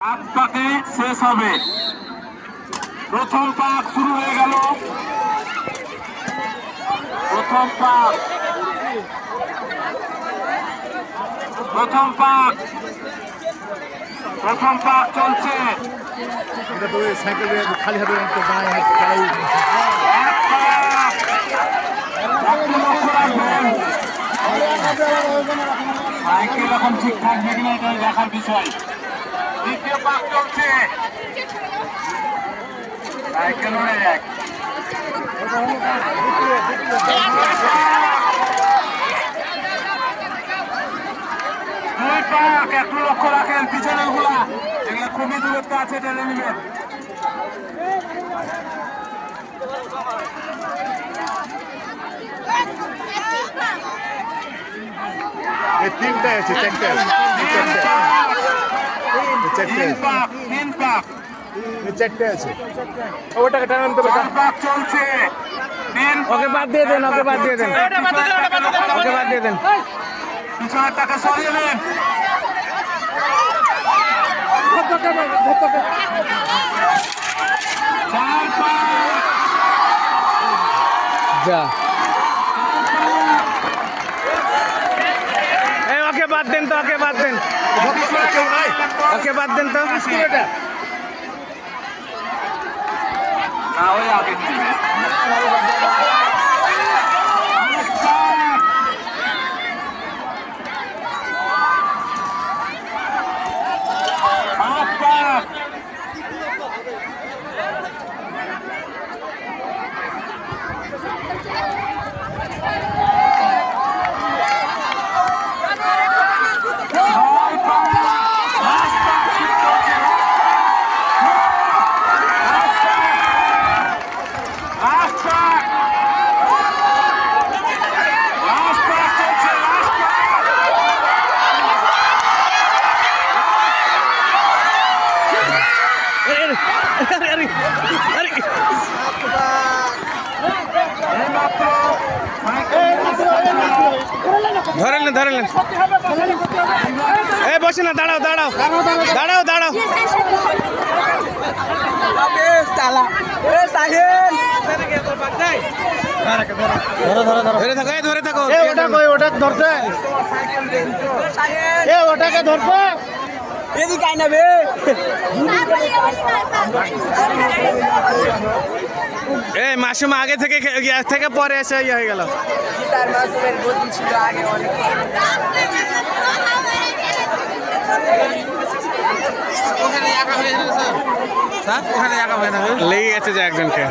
পাক পাকে শেষ হবে। প্রথম পাক শুরু হয়ে গেল। প্রথম পাক। প্রথম পাক। প্রথম পাক চলছে। খালি হাতে সাইকেল এখন ঠিক থাকবে কিনা এটা দেখার বিষয়। দ্বিতীয় পাক চলছে। এক দুই পাক একটু লক্ষ্য রাখেন পিছনেরগুলা এগুলো খুবই দূরত্ব আছে টেনে নেবেন। তিনটায় আছে চারটে। আছে চারটে আছে। আছে। ওটাকে টানান তো চলছে। ওকে বাদ দিয়ে দেন ওকে বাদ দিয়ে দেন। ওকে বাদ দিয়ে দেন। পিছনের টাকা সরিয়ে নেন। যা এই ওকে বাদ দেন তো ওকে বাদ দেন কেউ নাই ওকে বাদ দেন তো এটা না ওই আগে নিয়ে পাঁচ পাক ছয় পাক লাস্ট পাক শুরু হচ্ছে লাস্ট পাক লাস্ট পাক চলছে লাস্ট পাক আরে, আরে, আরে, আরে, এইমাত্র সাইকেল ধরে নেন ধরে নেন এই বসে না দাঁড়াও দাঁড়াও। দাঁড়াও দাঁড়াও। ধরে থাকো ধরে থাকো। ওটা কই ওটা ধরতে এ ওটাকে ধরতে এদিকে আয় না বে। এই মাসুম আগে থেকে ইয়ে থেকে পরে এসে ইয়ে হয়ে গেল। তার মাসুমের গতি ছিল আগে অনেক। লেগে গেছে যে একজনকে।